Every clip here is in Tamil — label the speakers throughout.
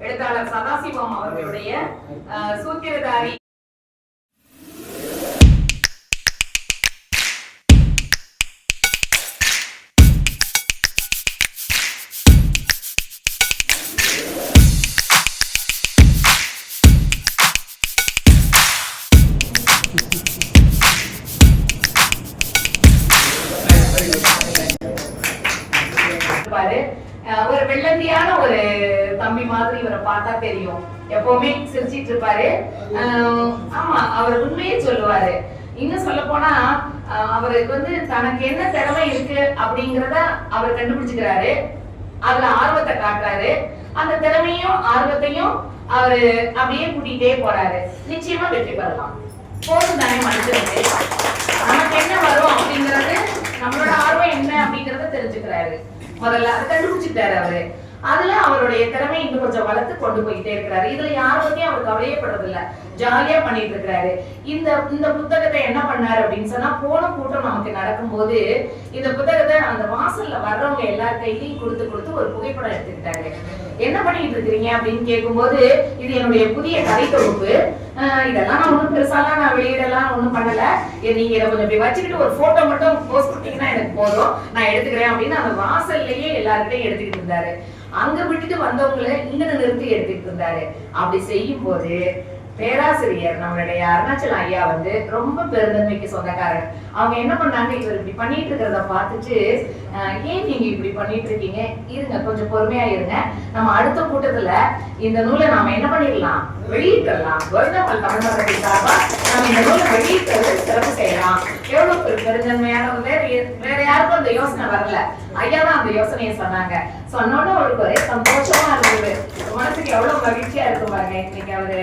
Speaker 1: எழுத்தாளர் சதாசிவம் அவர்களுடைய சூத்திரதாரி சிரிச்சிட்டு இருப்பாரு ஆமா அவர் உண்மையே சொல்லுவாரு. இன்னும் சொல்ல போனா அவருக்கு வந்து தனக்கு என்ன திறமை இருக்கு அப்படிங்கறத அவர் கண்டுபிடிச்சுக்கிறாரு. அதுல ஆர்வத்தை காட்டுறாரு. அந்த திறமையும் ஆர்வத்தையும் அவரு அப்படியே கூட்டிகிட்டே போறாரு. நிச்சயமா வெற்றி பெறலாம். போதும் தானே மனுஷனுக்கு? நமக்கு என்ன வரும் அப்படிங்கறது நம்மளோட ஆர்வம் என்ன அப்படிங்கறத தெரிஞ்சுக்கிறாரு. முதல்ல அதை கண்டுபிடிச்சிட்டாரு அவரு. அதுல அவருடைய திறமை இன்னும் கொஞ்சம் வளர்த்து கொண்டு போயிட்டே இருக்கிறாரு. இதுல யார் பத்தியும் அவர் கவலையப்படுறது இல்ல ஜாலியா பண்ணிட்டு இருக்கிறாரு. இந்த இந்த புத்தகத்தை என்ன பண்ணாரு அப்படின்னு சொன்னா போன கூட்டம் நமக்கு நடக்கும்போது இந்த புத்தகத்தை அந்த வாசல்ல வர்றவங்க எல்லார் கையிலையும் கொடுத்து கொடுத்து ஒரு புகைப்படம் எடுத்துக்கிட்டாரு. என்ன பண்ணிட்டு இருக்கிறீங்க அப்படின்னு கேட்கும்போது இது என்னுடைய புதிய கதை தொகுப்பு. இதெல்லாம் நான் ஒண்ணும் பெருசாலாம் நான் வெளியிடலாம் ஒண்ணும் பண்ணல. நீங்க இதை கொஞ்சம் இப்படி வச்சுக்கிட்டு ஒரு போட்டோ மட்டும் போஸ்ட் கொடுத்தீங்கன்னா எனக்கு போதும். நான் எடுத்துக்கிறேன் அப்படின்னு அந்த வாசல்லையே எல்லாருக்கிட்டையும் எடுத்துக்கிட்டு இருந்தாரு. அங்க விட்டுட்டு வந்தவங்களை இங்க நிறுத்தி எடுத்துட்டு இருந்தாரு. அப்படி செய்யும் போது பேராசிரியர் நம்மளுடைய அருணாச்சலம் ஐயா வந்து ரொம்ப பெருந்தன்மைக்கு சொந்தக்காரர். அவங்க என்ன பண்ணாங்க? இவர் இப்படி பண்ணிட்டு இருக்கிறத பார்த்துட்டு அஹ், ஏன் நீங்க இப்படி பண்ணிட்டு இருக்கீங்க? இருங்க கொஞ்சம் பொறுமையா இருங்க. நம்ம அடுத்த கூட்டத்துல இந்த நூலை நாம என்ன பண்ணிடலாம்? வெளியிட்டலாம் வருடங்கள் தமிழ்நாட்டின் சார்பா நம்ம இந்த நூலை வெளியிட்டது சிறப்பு செய்யலாம். எவ்வளவு பெரு பெருந்தன்மையான வேற வேற யாருக்கும் அந்த யோசனை வரல. ஐயா தான் அந்த யோசனையை சொன்னாங்க. சொன்னோட அவருக்கு ஒரே சந்தோஷமா இருந்தது. மனசுக்கு எவ்வளவு மகிழ்ச்சியா இருக்கும் பாருங்க. இன்னைக்கு அவரு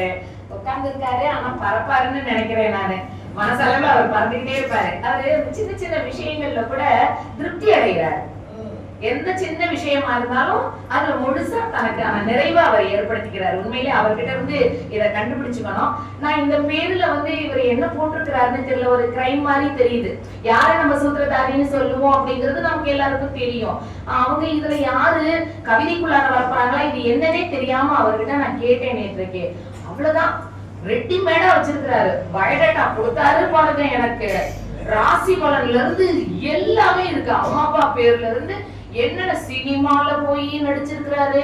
Speaker 1: உட்கார்ந்து இருக்காரு ஆனா பறப்பாருன்னு நினைக்கிறேன் நானு. மனசளவுல அவர் பறந்துகிட்டே இருப்பாரு. அவரு சின்ன சின்ன விஷயங்கள்ல கூட திருப்தி அடைகிறாரு. எந்த சின்ன விஷயமா இருந்தாலும் அதுல முழுசா தனக்கான நிறைவை அவர் ஏற்படுத்திக்கிறார். உண்மையிலே அவர்கிட்ட இருந்து இதை கண்டுபிடிச்சுக்கணும். நான் இந்த பேர்ல வந்து இவர் என்ன போட்டிருக்கிறாருன்னு தெரியல. ஒரு கிரைம் மாதிரி தெரியுது. யாரை நம்ம சூத்திரதாரின்னு சொல்லுவோம் அப்படிங்கிறது நமக்கு எல்லாருக்கும் தெரியும். அவங்க இதுல யாரு கவிதைக்குள்ளார வரப்போறாங்களா இது என்னன்னே தெரியாம அவர்கிட்ட நான் கேட்டேன் நேற்றுக்கு. அவ்வளவுதான். ரெட்டிமேடா வச்சிருக்கிறாரு. பயோடேட்டா கொடுத்தாரு பாருங்க எனக்கு. ராசி பலன்ல இருந்து எல்லாமே இருக்கு. அம்மா அப்பா பேர்ல இருந்து என்னென்ன சினிமால போய் நடிச்சிருக்கிறாரு?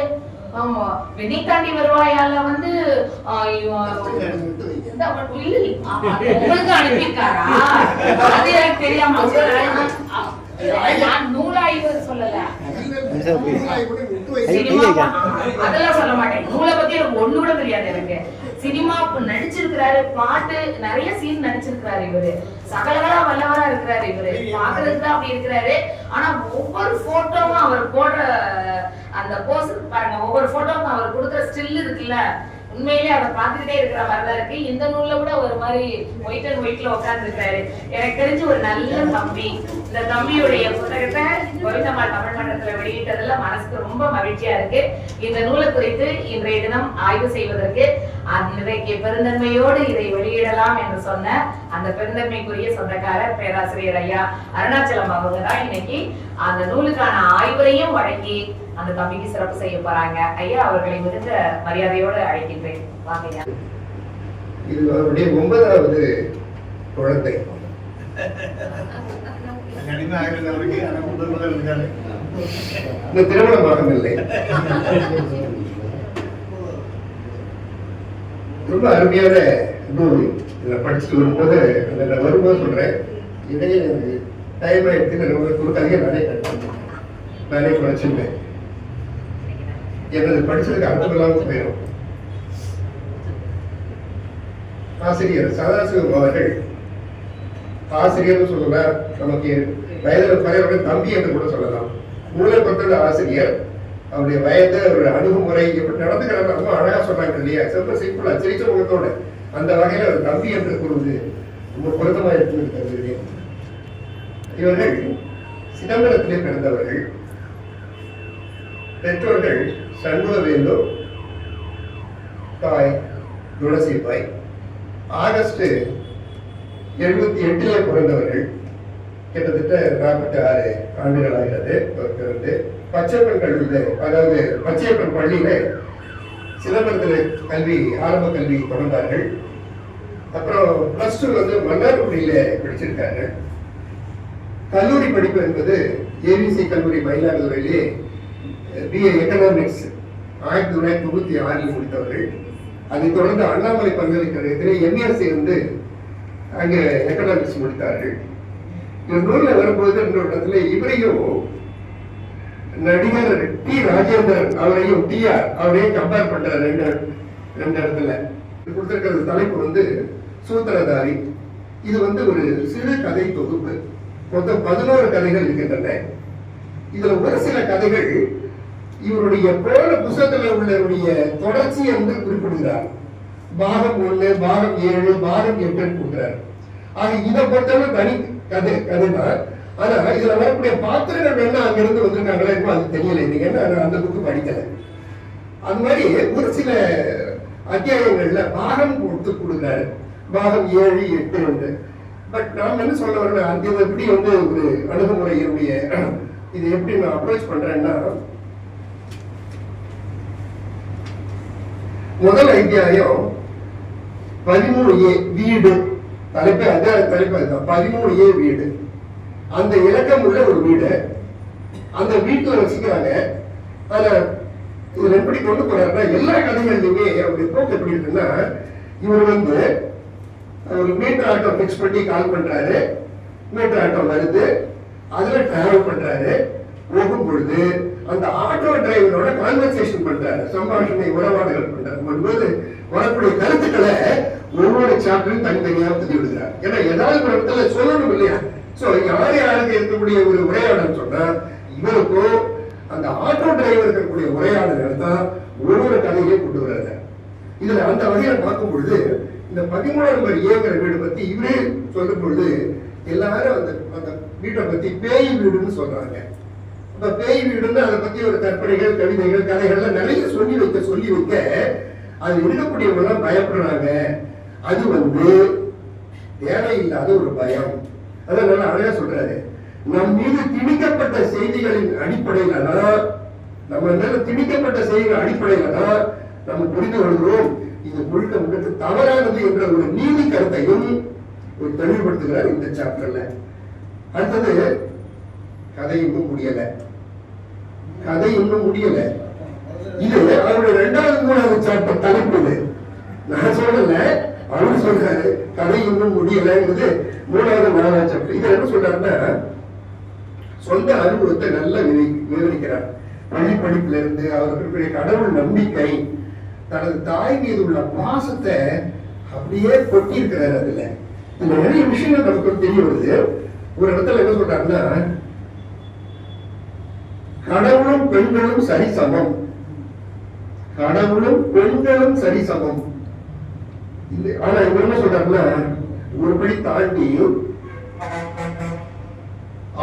Speaker 1: ஆமா. வினைத்தாண்டி வருவாயால வந்து உங்களுக்கு அனுப்பியிருக்காரா? அது எனக்கு தெரியாம நான் நூலாய்வு சொல்லல. அதெல்லாம் சொல்ல மாட்டேன். நூலை பத்தி எனக்கு ஒண்ணு கூட தெரியாது எனக்கு. சினிமா நடிச்சிருக்கிறாரு பாட்டு நிறைய சீன் நடிச்சிருக்கிறாரு இவரு. சகலகலா வல்லவரா இருக்கிறாரு இவரு. பாக்குறதுக்கு தான் அப்படி இருக்கிறாரு. ஆனா ஒவ்வொரு போட்டோவும் அவர் போடுற அந்த போஸ் பாருங்க ஒவ்வொரு போட்டோவும் அவர் கொடுக்குற ஸ்டில் இருக்குல்ல. உண்மையிலே அதை பார்த்துக்கிட்டே இருக்கிற மாதிரி தான் இருக்கு. இந்த நூல்ல கூட ஒரு மாதிரி ஒயிட் அண்ட் ஒயிட்ல உட்கார்ந்துருக்காரு. எனக்கு தெரிஞ்சு ஒரு நல்ல தம்பி. இந்த தம்பியுடைய புத்தகத்தை கோவிந்தம்மாள் தமிழ் மன்றத்துல வெளியிட்டதுல மனசுக்கு ரொம்ப மகிழ்ச்சியா இருக்கு. இந்த நூலை குறித்து இன்றைய தினம் ஆய்வு செய்வதற்கு இன்றைக்கு பெருந்தன்மையோடு இதை வெளியிடலாம் என்று சொன்ன அந்த பெருந்தன்மைக்குரிய சொந்தக்காரர் பேராசிரியர் ஐயா அருணாச்சலம் அவங்க தான் இன்னைக்கு அந்த நூலுக்கான ஆய்வுரையும் வழங்கி அந்த தம்பிக்கு சிறப்பு செய்ய போறாங்க. ஐயா அவர்களை மிகுந்த மரியாதையோடு அழைக்கின்றேன். வாங்க
Speaker 2: இது அவருடைய ஒன்பதாவது குழந்தை. இந்த திருமணம் ஆகவில்லை. ரொம்ப அருமையான நூல். இதை படிச்சுட்டு வரும்போது அந்த நான் வரும்போது சொல்றேன். இடையே எனக்கு டைம் எடுத்து ரொம்ப உங்களுக்கு நிறைய கதையை நானே கட்டேன் எனது படிச்சதுக்கு அர்த்தம் இல்லாமல் போயிடும் ஆசிரியர் சதாசிவம் அவர்கள் ஆசிரியர்னு சொல்லல நமக்கு வயதில் பழையவர்கள் தம்பி என்று கூட சொல்லலாம். நூலை பொறுத்தவரை ஆசிரியர் அவருடைய வயது அவருடைய அணுகுமுறை எப்படி நடந்துக்கிறாங்க ரொம்ப அழகா சொன்னாங்க இல்லையா? சிறப்பு சிம்பிளா சிரிச்ச முகத்தோட அந்த வகையில அவர் தம்பி என்று கூறுவது ரொம்ப பொருத்தமா இருக்கு கருதுகிறேன் இவர்கள் சிதம்பரத்திலே பிறந்தவர்கள். பெற்றோர்கள் சண்முகவேலு தாய் துளசிபாய் ஆகஸ்ட் எழுபத்தி எட்டில் பிறந்தவர்கள். கிட்டத்தட்ட நாற்பத்தி ஆறு ஆண்டுகள் ஆகிறது அவர் பிறந்து. பச்சைப்பன் கல்வியில் அதாவது பச்சையப்பன் பள்ளியில சிதம்பரத்தில் கல்வி ஆரம்ப கல்வி தொடர்ந்தார்கள். அப்புறம் பிளஸ் டூ வந்து மன்னார்குடியில படிச்சிருக்காங்க. கல்லூரி படிப்பு என்பது ஏவிசி கல்லூரி மயிலாடுதுறையிலே பிஏ எக்கனாமிக்ஸ் ஆயிரத்தி தொள்ளாயிரத்தி தொண்ணூத்தி ஆறில் முடித்தவர்கள். அதைத் தொடர்ந்து அண்ணாமலை பல்கலைக்கழகத்திலே எம்எஸ்சி வந்து அங்கே எக்கனாமிக்ஸ் முடித்தார்கள். இந்த நூலில் வரும்பொழுது இன்னொரு இடத்துல இவரையும் நடிகர் டி ராஜேந்திரன் அவரையும் டி ஆர் அவரையும் கம்பேர் பண்ற ரெண்டு ரெண்டு இடத்துல. கொடுத்திருக்கிற கொடுத்திருக்கிறது தலைப்பு வந்து சூத்திரதாரி. இது வந்து ஒரு சிறு கதை தொகுப்பு. மொத்தம் பதினோரு கதைகள் இருக்கின்றன. இதுல ஒரு சில கதைகள் இவருடைய போல புஸ்தகத்தில் உள்ளவருடைய தொடர்ச்சி என்று குறிப்பிடுகிறார். பாகம் ஒன்று பாகம் ஏழு பாகம் எட்டுன்னு கூட்டுறார் ஆக இதை பொறுத்தவரை தனி கதை கதை தான் ஆனா இதுல வரக்கூடிய பாத்திரங்கள் என்ன அங்கிருந்து வந்திருக்காங்களா இருக்கும் அது தெரியல. ஏன்னா நான் அந்த புக்கு படிக்கல. அது மாதிரி ஒரு சில அத்தியாயங்கள்ல பாகம் கொடுத்து கொடுக்குறாரு. பாகம் ஏழு எட்டு ரெண்டு. பட் நாம் என்ன சொல்ல வரேன் அந்த எப்படி வந்து ஒரு அணுகுமுறையினுடைய இது எப்படி நான் அப்ரோச் பண்றேன்னா முதல் அத்தியாயம் பதிமூணு ஏ வீடு. தலைப்பு அதான் தலைப்பு அதுதான் பதிமூணு ஏ வீடு. அந்த இலக்கம் உள்ள ஒரு வீடு. அந்த வீட்டில் வச்சுக்கிறாங்க. அதில் இதுல எப்படி கொண்டு போறாருன்னா எல்லா கதைகள்லையுமே அவருடைய போக்கு எப்படி இருக்குன்னா இவர் வந்து ஒரு மீட்டர் ஆட்டோ ஃபிக்ஸ் பண்ணி கால் பண்ணுறாரு மீட்டர் ஆட்டோ வருது. அதில் டிராவல் பண்ணுறாரு போகும் பொழுது அந்த ஆட்டோ டிரைவரோட கான்வர்சேஷன் பண்ற சம்பாஷணை உறவாடுகள் பண்றாரு. பண்ணும்போது வரக்கூடிய கருத்துக்களை ஒவ்வொரு சாப்டரும் தனித்தனியாக பத்தி விடுகிறார் ஏன்னா ஏதாவது ஒரு இடத்துல சொல்லணும் இல்லையா? சோ யார் யாருக்கு இருக்கக்கூடிய ஒரு உரையாடல் சொன்னா இவருக்கும் அந்த ஆட்டோ டிரைவர் இருக்கக்கூடிய உரையாடல்கள் தான் ஒவ்வொரு கதையிலையும் கொண்டு வர்றாரு இதுல அந்த வகையில பார்க்கும் பொழுது இந்த பதிமூணாம் நம்பர் ஏங்கிற வீடு பத்தி இவரே சொல்லும் பொழுது எல்லாரும் அந்த அந்த வீட்டை பத்தி பேய் வீடுன்னு சொல்றாங்க. இந்த பேய் வீடுன்னு அதை பத்தி ஒரு கற்பனைகள் கவிதைகள் கதைகள்லாம் நிறைய சொல்லி வைக்க சொல்லி வைக்க அது இருக்கக்கூடியவங்க பயப்படுறாங்க. அது வந்து தேவையில்லாத ஒரு பயம். அதான் நல்லா அழகா சொல்றாரு. நம் மீது திணிக்கப்பட்ட செய்திகளின் அடிப்படையில தான் நம்ம மேல திணிக்கப்பட்ட செய்திகள் அடிப்படையில தான் நம்ம புரிந்து கொள்கிறோம். இது முழுக்க முழுக்க தவறானது என்ற ஒரு நீதி கருத்தையும் ஒரு தெளிவுபடுத்துகிறார் இந்த சாப்டர்ல அடுத்தது கதை இன்னும் முடியலை. கதை இன்னும் முடியல. இது அவருடைய இரண்டாவது மூணாவது சாப்டர் தலைப்பு இது. நான் சொல்லல அவர் சொல்றாரு கதை இன்னும் முடியலங்கிறது மூணாவது மூணாவது சாப்டர் இது என்ன சொல்றாருன்னா சொந்த அனுபவத்தை நல்லா விவரி- விவரிக்கிறார். பள்ளி படிப்புல இருந்து அவர்களுடைய கடவுள் நம்பிக்கை தனது தாய் மீது உள்ள பாசத்தை அப்படியே கொட்டி இருக்கிறார் அதுல. இந்த நிறைய விஷயங்கள் நமக்கு தெரிய வருது. ஒரு இடத்துல என்ன சொல்றாருன்னா கடவுளும் பெண்களும் சரி சமம் கடவுளும் பெண்களும் சரிசமம். இது ஆனா இவங்க என்ன சொல்றாருன்னா ஒருபடி தாண்டி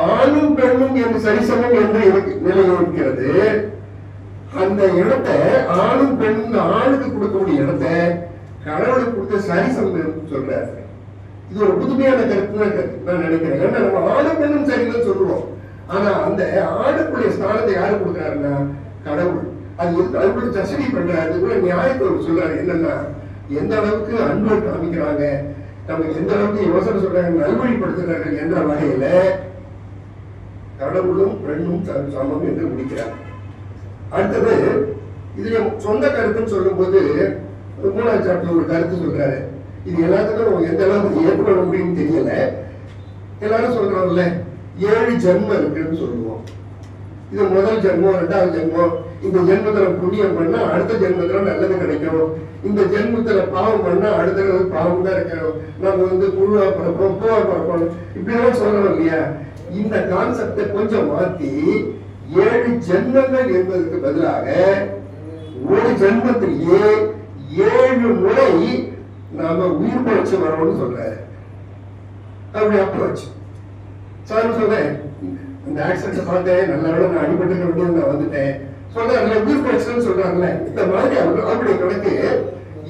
Speaker 2: ஆணும் பெண்ணும் என்று சரிசமம் என்று நிலை இருக்கிறது அந்த இடத்தை ஆணும் பெண்ணும் ஆணுக்கு கொடுக்கக்கூடிய இடத்தை கடவுளுக்கு கொடுத்த சரிசமம் சொல்றாரு. இது ஒரு புதுமையான கருத்து தான் நான் நினைக்கிறேன். ஏன்னா நம்ம ஆணும் பெண்ணும் சரின்னு சொல்லுவோம் ஆனா அந்த ஆணுக்குரிய ஸ்தானத்தை யாரு கொடுக்குறாருன்னா கடவுள். அது எந்த அளவுக்கு தசனி பண்றாரு கூட நியாயத்தை அவர் சொல்றாரு. என்னன்னா எந்த அளவுக்கு அன்பு காமிக்கிறாங்க நமக்கு எந்த அளவுக்கு யோசனை சொல்றாங்க நல்வழிப்படுத்துகிறார்கள் என்ற வகையில கடவுளும் பெண்ணும் சமம் என்று முடிக்கிறார். அடுத்தது இதுல சொந்த கருத்துன்னு சொல்லும்போது மூணாவது சாப்டர் ஒரு கருத்து சொல்றாரு. இது எல்லாத்துக்கும் எந்த அளவுக்கு ஏற்றுக்கொள்ள முடியும்னு தெரியல. எல்லாரும் சொல்றாங்கல்ல ஏழு ஜென்மம் இருக்குன்னு சொல்லுவோம். இது முதல் ஜென்மம் ரெண்டாவது ஜென்மம். இந்த ஜென்மத்துல புண்ணியம் பண்ணா அடுத்த ஜென்மத்துல நல்லது கிடைக்கும். இந்த ஜென்மத்துல பாவம் பண்ணா அடுத்த பாவம் தான் இருக்கணும் நம்ம வந்து புழுவா பிறப்போம் பூவா பிறப்போம். இப்படிலாம் சொல்லணும் இல்லையா? இந்த கான்செப்டை கொஞ்சம் மாத்தி ஏழு ஜென்மங்கள் என்பதற்கு பதிலாக ஒரு ஜென்மத்திலேயே ஏழு முறை நாம உயிர் பழச்சு வரோம்னு சொல்றாரு. அப்படி அப்ரோச் சார் சொல்றேன். இந்த ஆக்சிடென்ட் பார்த்தேன் நல்ல வேலை நான் அடிபட்டு வேண்டியது நான் வந்துட்டேன். சொல்றாருல உயிர் பிரச்சனை சொல்றாங்களே இந்த மாதிரி அவர் அவருடைய கணக்கு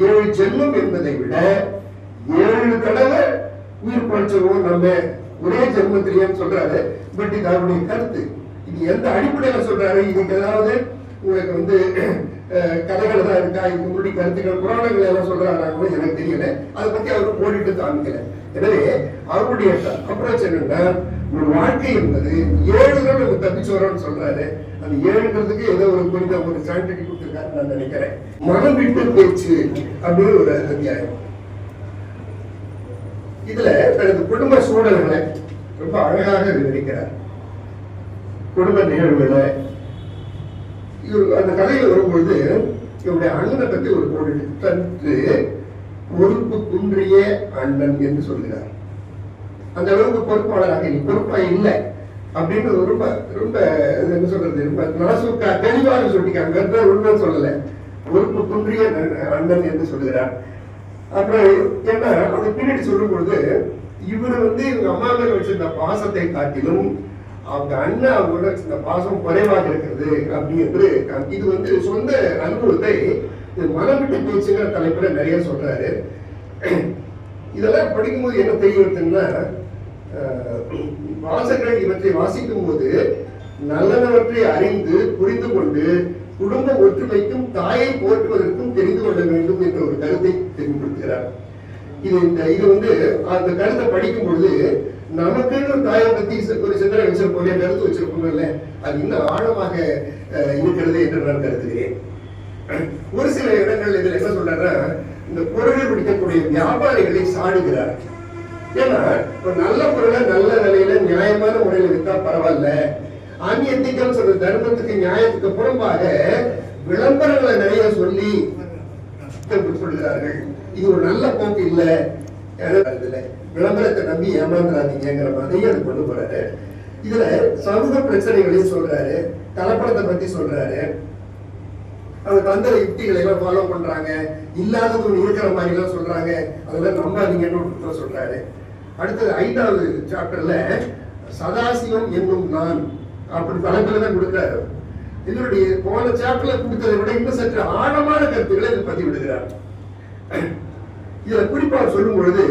Speaker 2: ஏழு ஜென்மம் என்பதை விட ஏழு தடவை உயிர் பழிச்சிருவோம் நம்ம ஒரே ஜென்மத்திலேன்னு சொல்றாரு. பட் இது அவருடைய கருத்து. இது எந்த அடிப்படையில சொல்றாரு? இதுக்கு ஏதாவது உங்களுக்கு வந்து கதைகள் தான் இருக்கா? இதுக்கு முன்னாடி கருத்துக்கள் புராணங்கள் எல்லாம் சொல்றாங்க கூட எனக்கு தெரியல. அதை பத்தி அவர் ஓடிட்டு காமிக்கல. எனவே அவருடைய அப்ரோச் என்னன்னா ஒரு வாழ்க்கை என்பது ஏழுகள் நம்ம தப்பிச்சு வரோம்னு சொல்றாரு. அந்த ஏழுங்கிறதுக்கு ஏதோ ஒரு புரித ஒரு சான்றிட்டி கொடுத்துருக்காரு நான் நினைக்கிறேன். மனம் விட்டு பேச்சு அப்படின்னு ஒரு அத்தியாயம். இதுல தனது குடும்ப சூழல்களை ரொம்ப அழகாக விவரிக்கிறார். குடும்ப நிகழ்வுகளை. இவர் அந்த கதையில் வரும்பொழுது இவருடைய அண்ணனை பத்தி ஒரு கோடி தந்து பொறுப்பு குன்றிய அண்ணன் என்று சொல்கிறார். அந்த அளவுக்கு பொறுப்பாளராக நீ பொறுப்பா இல்லை அப்படின்னு ரொம்ப ரொம்ப என்ன சொல்றது ரொம்ப நலசுக்கா தெளிவாக சொல்லிக்காங்க. வேற உண்மை சொல்லல. பொறுப்பு குன்றிய அண்ணன் என்று சொல்கிறார். அப்புறம் ஏன்னா அந்த பின்னாடி சொல்லும் பொழுது இவர் வந்து இவங்க அம்மா மேல வச்சிருந்த பாசத்தை காட்டிலும் அவங்க அண்ணன் அவங்களோட வச்சிருந்த பாசம் குறைவாக இருக்கிறது அப்படி என்று இது வந்து சொந்த அனுபவத்தை இது விட்டு பேச்சுங்கிற தலைப்புல நிறைய சொல்றாரு. இதெல்லாம் படிக்கும்போது என்ன தெரிய வருதுன்னா வாசகர்கள் இவற்றை வாசிக்கும் போது நல்லனவற்றை அறிந்து புரிந்து கொண்டு குடும்ப ஒற்றுமைக்கும் தாயை போற்றுவதற்கும் தெரிந்து கொள்ள வேண்டும் என்ற ஒரு கருத்தை தெளிவுபடுத்துகிறார் இது இந்த இது வந்து அந்த கருத்தை படிக்கும் பொழுது நமக்குன்னு ஒரு தாயை பத்தி ஒரு சிந்தனை வச்சிருப்போம் கருத்து வச்சிருப்போம்ல அது இன்னும் ஆழமாக அஹ், இருக்கிறது என்று நான் கருதுகிறேன். ஒரு சில இடங்கள் இதில் என்ன சொல்றாருன்னா இந்த பொருள் பிடிக்கக்கூடிய வியாபாரிகளை சாடுகிறார். ஏன்னா ஒரு நல்ல பொருளை நல்ல நிலையில நியாயமான முறையில் வித்தா பரவாயில்ல. ஆன்மீகத்திக்கம் சொல்ற தர்மத்துக்கு நியாயத்துக்கு புறம்பாக விளம்பரங்களை நிறைய சொல்லி சொல்கிறார்கள் இது ஒரு நல்ல போக்கு இல்லை. விளம்பரத்தை நம்பி ஏமாந்துடாதீங்கிற மாதிரி அது கொண்டு போறாரு. இதுல சமூக பிரச்சனைகளையும் சொல்றாரு. கலப்படத்தை பத்தி சொல்றாரு. அந்த தந்திர யுக்திகளை எல்லாம் ஃபாலோ பண்றாங்க. இல்லாதது ஒன்று இருக்கிற மாதிரி எல்லாம் சொல்றாங்க. அதெல்லாம் நம்பாதீங்கன்னு ஒரு சொல்றாரு. அடுத்தது ஐந்தாவது சாப்டர்ல சதாசிவம் என்னும் நான் அப்படி தலைப்புல தான் கொடுக்கிறாரு. இதனுடைய போன சாப்டர்ல கொடுத்ததை விட இன்னும் சற்று ஆழமான கருத்துக்களை இதில் பதிவிடுகிறார் இதுல குறிப்பா சொல்லும் பொழுது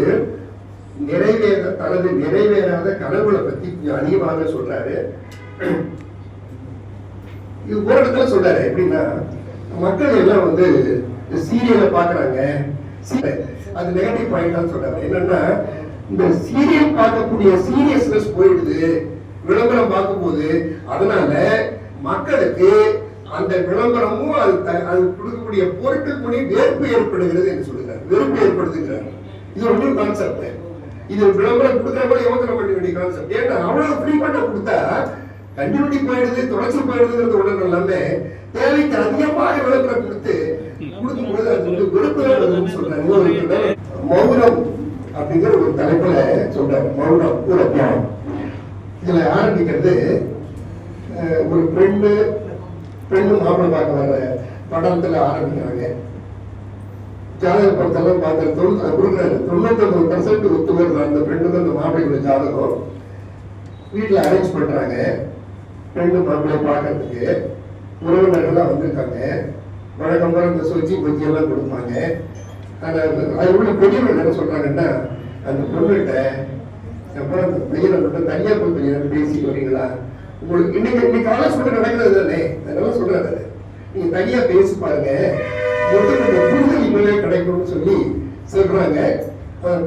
Speaker 2: நிறைவேற தனது நிறைவேறாத கனவுகளை பத்தி அதிகமாக சொல்றாரு. இது ஒரு இடத்துல சொல்றாரு எப்படின்னா மக்கள் எல்லாம் வந்து சீரியலை. பாக்குறாங்க அது நெகட்டிவ் பாயிண்ட் சொல்றாங்க என்னன்னா இந்த சீரியல் பார்க்கக்கூடிய சீரியஸ்னஸ் போயிடுது. விளம்பரம் பார்க்கும்போது அதனால மக்களுக்கு அந்த விளம்பரமும் அது அது கொடுக்கக்கூடிய பொருட்கள் வெறுப்பு ஏற்படுகிறது என்று சொல்லுகிறார் வெறுப்பு ஏற்படுத்துகிறார் இது ஒரு கான்செப்ட் இது விளம்பரம் கொடுக்குற மாதிரி யோசனை பண்ண வேண்டிய கான்செப்ட் ஏன்னா அவ்வளவு ஃப்ரீக்வெண்டா கொடுத்தா கண்டினியூட்டி போயிடுது தொடர்ச்சி போயிடுதுங்கிறது உடனே எல்லாமே தேவைக்கு அதிகமாக விளம்பரம் கொடுத்து கொடுக்கும் பொழுது அது வந்து விழுப்புரம் தான் சொல்றாரு. மௌனம் அப்படிங்கிற ஒரு தலைப்புல சொல்றாரு. மௌனம் ஒரு அத்தியாயம் இதுல ஆரம்பிக்கிறது ஒரு பெண்ணு பெண்ணு மாப்பிள்ளை பார்க்க வர படத்துல ஆரம்பிக்கிறாங்க. ஜாதக படத்தெல்லாம் பார்த்து தொண்ணூறு கொடுக்குறாரு. தொண்ணூத்தொன்பது பர்சன்ட் ஒத்து வருது அந்த பெண்ணுக்கு அந்த மாப்பிள்ளைக்குள்ள ஜாதகம். வீட்டுல அரேஞ்ச் பண்றாங்க. பெண்ணு மாப்பிள்ளை பார்க்கறதுக்கு உறவினர்கள்லாம் வந்திருக்காங்க. வழக்கம் போல இந்த சொச்சி பஜ்ஜி எல்லாம் கொடுப்பாங்க. ஆனா அது உள்ள பெரியவங்க என்ன சொல்றாங்கன்னா அந்த பொண்ணுகிட்ட அப்புறம் அந்த பையனை மட்டும் தனியா போய் கொஞ்ச பேசி வரீங்களா? உங்களுக்கு இன்னைக்கு இன்னைக்கு ஆலோசனை நடக்கிறது தானே? அதனால சொல்றாரு நீங்கள் நீங்க தனியா பேசி பாருங்க. உங்களுக்கு புரிதல் இனிமே கிடைக்கும்னு சொல்லி சொல்றாங்க.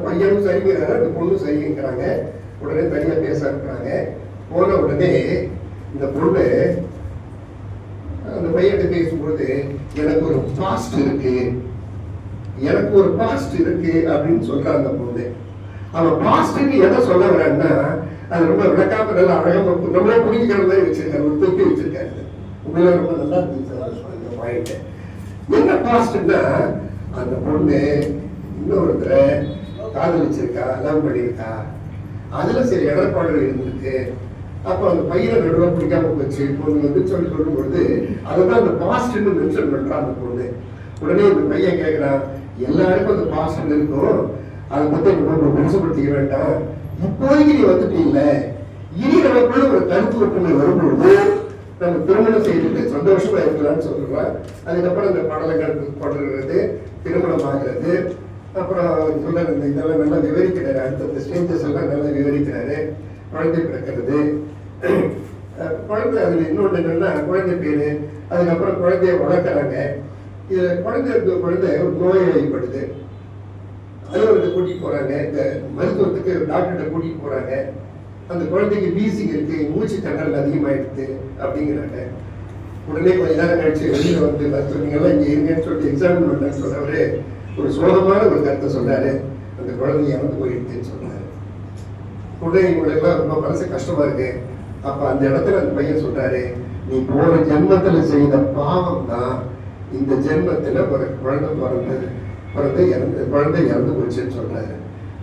Speaker 2: பையனும் சரிங்கிறாரு அந்த பொண்ணும் சரிங்கிறாங்க. உடனே தனியா பேச இருக்கிறாங்க போன உடனே இந்த பொண்ணு அந்த பையன்கிட்ட பேசும்போது எனக்கு ஒரு பாஸ்ட் இருக்கு. எனக்கு ஒரு பாஸ்ட் இருக்கு அப்படின்னு சொல்ற அந்த பொண்ணு அவன் பாஸ்ட்க்கு எதை சொல்ல வரான்னா அது ரொம்ப விளக்காம நல்லா அழகா நம்மளே புரிஞ்சுக்கிற மாதிரி வச்சிருக்காரு ஒரு தொப்பி வச்சிருக்காரு. உண்மையில ரொம்ப நல்லா இருந்துச்சு பாயிண்ட் என்ன பாஸ்ட்னா அந்த பொண்ணு இன்னொருத்தரை காதலிச்சிருக்கா லவ் பண்ணியிருக்கா. அதுல சில இடர்பாடுகள் இருந்திருக்கு. அப்போ அந்த பையனை நடுவில் பிடிக்காம போச்சு. பொண்ணு வந்து சொல்லி சொல்லும் பொழுது அதை தான் அந்த பாஸ்ட்னு மென்ஷன் பண்றான் அந்த பொண்ணு. உடனே இந்த பையன் கேட்குறான் எல்லாருக்கும் அந்த பாஸ்ட் இருக்கும். அதை பத்தி நம்ம பெருசுப்படுத்திக்க வேண்டாம். இப்போதைக்கு நீ வந்துட்டீங்கள இனி நமக்குள்ள ஒரு கருத்து ஒற்றுமை வரும்பொழுது நம்ம திருமணம் செய்துட்டு சந்தோஷமா இருக்கலாம்னு சொல்றான். அதுக்கப்புறம் இந்த படலங்கள் படுறது திருமணம் ஆகிறது. அப்புறம் சொல்ற இந்த இதெல்லாம் நல்லா விவரிக்கிறாரு. அடுத்த ஸ்டேஜஸ் எல்லாம் நல்லா விவரிக்கிறாரு. குழந்தை பிறக்கிறது. குழந்தை அதில் இன்னொன்று என்னன்னா குழந்தை பேர் அதுக்கப்புறம் குழந்தைய வளர்க்குறாங்க. இதில் குழந்தை இருக்க குழந்தை ஒரு நோய்வாய்ப்படுது அலுவலகத்தை கூட்டிகிட்டு போகிறாங்க இந்த மருத்துவத்துக்கு டாக்டர்கிட்ட கூட்டிகிட்டு போகிறாங்க அந்த குழந்தைக்கு வீசிங் இருக்கு மூச்சு திணறல் அதிகமாகிடுது அப்படிங்கிறாங்க. உடனே கொஞ்ச நேரம் கழிச்சு வெளியில் வந்து மருத்துவங்கள்லாம் இங்கே இருங்கன்னு சொல்லிட்டு எக்ஸாமின் பண்ணேன்னு சொன்னவர் ஒரு சோகமான ஒரு கருத்தை சொன்னார். அந்த குழந்தைய இறந்து போயிடுதுன்னு சொன்னார். உடனே இவங்களுக்கெல்லாம் ரொம்ப மனசு கஷ்டமாக இருக்குது அப்ப அந்த இடத்துல அந்த பையன் சொல்றாரு நீ போன ஜென்மத்துல செய்த பாவம் தான் இந்த ஜென்மத்துல ஒரு குழந்தை பிறந்து பிறந்து இறந்து குழந்தை இறந்து போச்சுன்னு சொல்றாரு.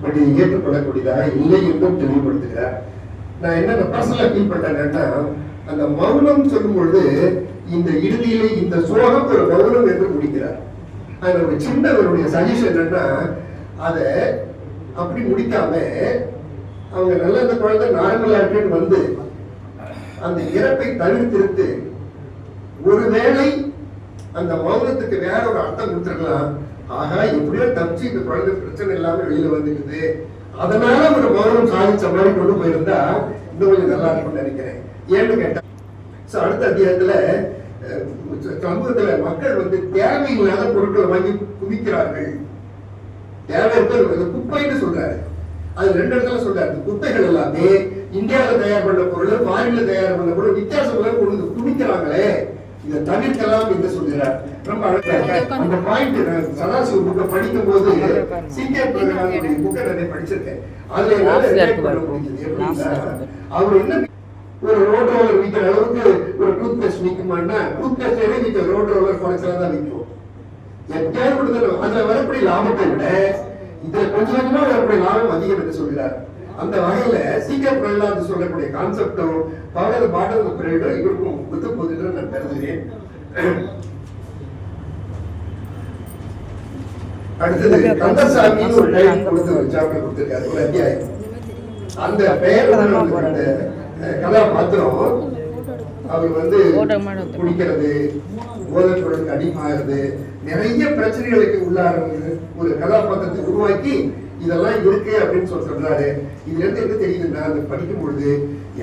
Speaker 2: பட் இது ஏற்றுக்கொள்ளக்கூடியதாக இல்லை என்றும் தெளிவுபடுத்துகிறார் நான் என்ன பர்சனலா ஃபீல் பண்றேன்னா அந்த மௌனம் சொல்லும் பொழுது இந்த இறுதியிலே இந்த சோகம் ஒரு மௌனம் என்று முடிக்கிறார். அதுல ஒரு சின்னவருடைய சஜஷன் என்னன்னா அதை அப்படி முடிக்காம அவங்க நல்ல அந்த குழந்தை நார்மலா இருக்குன்னு வந்து அந்த இறப்பை தவிர்த்திருத்து ஒருவேளை அந்த மௌனத்துக்கு வேற ஒரு அர்த்தம் கொடுத்துருக்கலாம். ஆகா எப்படியோ தப்பிச்சு இந்த குழந்தை பிரச்சனை இல்லாம வெளியில வந்துருக்குது அதனால ஒரு மௌனம் சாதிச்ச மாதிரி கொண்டு போயிருந்தா இன்னும் கொஞ்சம் நல்லா இருக்கும்னு நினைக்கிறேன். ஏன்னு கேட்டா சோ அடுத்த அத்தியாயத்துல சமூகத்துல மக்கள் வந்து தேவையில்லாத பொருட்களை வாங்கி குவிக்கிறார்கள். தேவை இருக்கிற குப்பைன்னு சொல்றாரு. அது ரெண்டு இடத்துல சொல்றாரு. குப்பைகள் எல்லாமே இந்தியாவில் தயார் பண்ண பொருள் ஃபாரின்ல தயார் பண்ண பொருள் வித்தியாசம் எல்லாம் கொண்டு வந்து குவிக்கிறாங்களே இதை தவிர்க்கலாம் என்று சொல்கிறார். ரொம்ப அழகா அந்த பாயிண்ட் சதாசிவ புக்கை படிக்கும் போது சிகே பிரகலானுடைய புக்கை நிறைய படிச்சிருக்கேன். அதுல. அவர் என்ன ஒரு ரோட் ரோலர் விற்கிற அளவுக்கு ஒரு டூத் பேஸ்ட் விற்குமான்னா டூத் பேஸ்ட் விற்க ரோட் ரோலர் குறைச்சலா தான் விற்கும். எப்பயாவது கொடுத்தாலும் அதுல வரக்கூடிய லாபத்தை விட இதுல கொஞ்சம் கொஞ்சமா வரக்கூடிய லாபம் அதிகம் என்று சொல்கிறார். அந்த வகையில சீக்கிரம் பிரகலாத் சொல்லக்கூடிய கான்செப்டும் பவர் பாடல் பிறகு இவருக்கும் ஒத்து போகுதுன்னு நான் கருதுகிறேன். அடுத்தது கந்தசாமின்னு ஒரு டைம் கொடுத்து சாப்டர் கொடுத்திருக்காரு. ஒரு அத்தியாயம். அந்த பெயர் அந்த கதாபாத்திரம். அவர் வந்து. குடிக்கிறது போதைப் பொருளுக்கு அடிமாறுது நிறைய பிரச்சனைகளுக்கு உள்ளாடுறது ஒரு கதாபாத்திரத்தை உருவாக்கி இதெல்லாம் இருக்கு அப்படின்னு சொல்லி சொல்றாரு. இதுல இருந்து என்ன தெரியுதுன்னா அந்த படிக்கும் பொழுது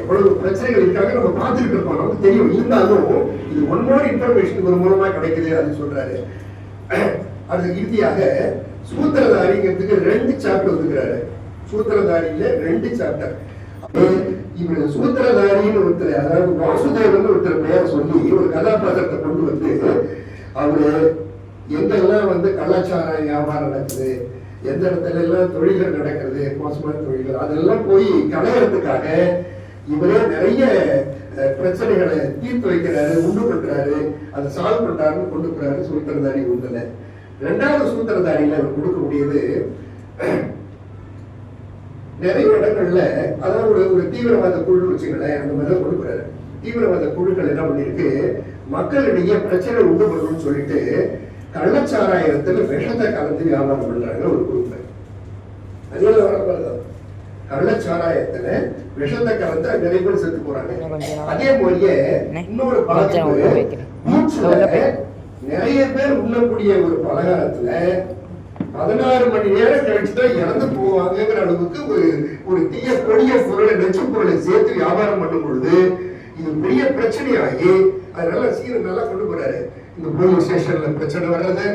Speaker 2: எவ்வளவு பிரச்சனைகள் இருக்காங்க நம்ம பார்த்துக்கிட்டு இருப்போம். நமக்கு தெரியும். இருந்தாலும் இது ஒன் மோர் இன்ஃபர்மேஷன் ஒரு மூலமா கிடைக்குது அப்படின்னு சொல்றாரு. அது இறுதியாக சூத்திரதாரிங்கிறதுக்கு ரெண்டு சாப்டர் ஒதுக்குறாரு. சூத்திரதாரியில ரெண்டு சாப்டர் இவர் சூத்திரதாரின்னு ஒருத்தர் அதாவது வாசுதேவன் ஒருத்தர் பெயர் சொல்லி ஒரு கதாபாத்திரத்தை கொண்டு வந்து அவரு எங்கெல்லாம் வந்து கலாச்சார வியாபாரம் நடக்குது எந்த இடத்துல எல்லாம் தொழில்கள் நடக்கிறது மோசமான தொழில்கள் அதெல்லாம் போய் கலையறதுக்காக இவரே நிறைய பிரச்சனைகளை தீர்த்து வைக்கிறாரு உண்டு பண்றாரு அதை சால்வ் பண்றாருன்னு கொண்டு போறாரு சூத்திரதாரி உண்டுல ரெண்டாவது சூத்திரதாரியில அவர் கொடுக்கக்கூடியது நிறைய இடங்கள்ல அதாவது ஒரு ஒரு தீவிரவாத குழு வச்சுங்களேன் அந்த மாதிரி தான் கொடுக்குறாரு தீவிரவாத குழுக்கள் என்ன பண்ணிருக்கு மக்களிடையே பிரச்சனை உண்டு பண்ணணும்னு சொல்லிட்டு கள்ளச்சாராயத்துல விஷத்தை கலந்து வியாபாரம் பண்றாங்க ஒரு குரூப் அதனால வரப்போதான் கள்ளச்சாராயத்துல விஷத்தை கலந்து நிறைய பேர் செத்து போறாங்க. அதே மாதிரியே இன்னொரு பாதிப்பு நிறைய பேர் உண்ணக்கூடிய ஒரு பலகாரத்துல பதினாறு மணி நேரம் கழிச்சுதான் இறந்து போவாங்கங்கிற அளவுக்கு ஒரு ஒரு தீய கொடிய பொருளை நெச்சு பொருளை சேர்த்து வியாபாரம் பண்ணும் பொழுது இது பெரிய பிரச்சனையாகி அதனால சீரம் நல்லா கொண்டு போறாரு. இந்த போலீஸ் ஸ்டேஷன்ல பிரச்சனை வர்றது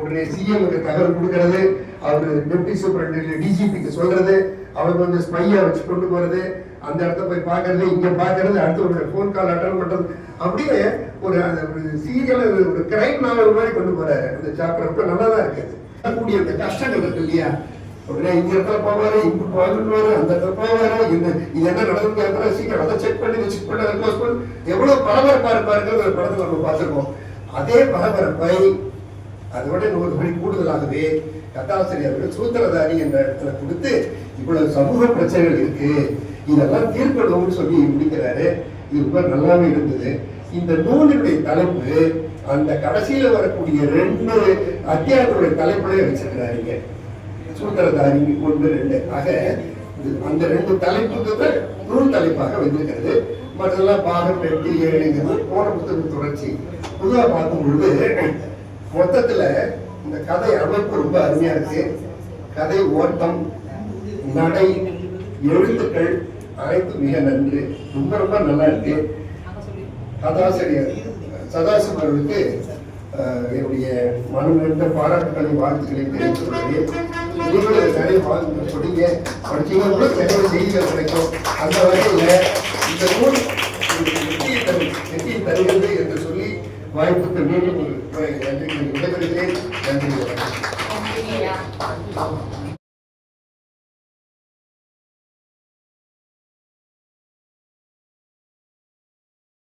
Speaker 2: உடனே சிஎம்க்கு தகவல் கொடுக்கறது அவரு டெப்டி சூப்பரண்ட் டிஜிபிக்கு சொல்றது அவர் வந்து ஸ்பையா வச்சு கொண்டு போறது அந்த இடத்த போய் பார்க்கறது இங்க பார்க்கறது அடுத்து ஒரு ஃபோன் கால் அட்டன் பண்றது. அப்படியே ஒரு அந்த ஒரு சீரியல் ஒரு கிரைம் நாவல் மாதிரி கொண்டு போறாரு. அந்த சாப்பிட்ற ரொம்ப நல்லா தான் இருக்குது கூடிய அந்த கஷ்டங்கள் இருக்கு இல்லையா? உடனே இந்த இடத்துல போவாரு இங்க போவாரு அந்த இடத்துல போவாரு என்ன இது என்ன நடந்து சீக்கிரம் அதை செக் பண்ணி செக் பண்ணி அதை க்ளோஸ் பண்ணி எவ்வளவு பரபரப்பா இருப்பாருங்கிறது ஒரு படத்தை நம்ம பார்த்துருக்கோம். அதே பரபரப்பை அதோட நூறு மணி கூடுதலாகவே கதாசிரியர்கள் சூத்திரதாரி என்ற இடத்துல கொடுத்து இவ்வளவு சமூக பிரச்சனைகள் இருக்கு இதெல்லாம் தீர்க்கணும்னு சொல்லி முடிக்கிறாரு. இது ரொம்ப நல்லாவே இருந்தது. இந்த நூலினுடைய தலைப்பு அந்த கடைசியில வரக்கூடிய ரெண்டு அத்தியாயத்துடைய தலைப்புலயே வச்சிருக்கிறாருங்க. சூத்திரதாரி ஒன்று ரெண்டு. ஆக இது- அந்த ரெண்டு தலைப்புக்கு நூல் தலைப்பாக வந்திருக்கிறது. மற்றெல்லாம் பாகம் எட்டு ஏழுங்கிறது போன புத்தகம் தொடர்ச்சி. பொதுவாக பார்க்கும் பொழுது மொத்தத்தில் இந்த கதை அமைப்பு ரொம்ப அருமையாக இருக்கு. கதை ஓட்டம் நடை எழுத்துக்கள் அனைத்து மிக நன்று. ரொம்ப ரொம்ப நல்லா இருக்கு. கதாசிரியர் சதாசிவம் அவர்களுக்கு என்னுடைய மனமிருந்த பாராட்டுகளை வாழ்த்துக்களை தெரிவித்துக் கொள்கிறேன் நீங்களும் நிறைய வாழ்த்துக்கள் படிங்க படிச்சீங்கன்னா கூட நிறைய செய்திகள் கிடைக்கும். அந்த வகையில் இந்த நூல் வெற்றியை தரும் வெற்றியை தருகிறது சொல்லி வாய்ப்புக்கு மீண்டும் விடைபெறுகிறேன் நன்றி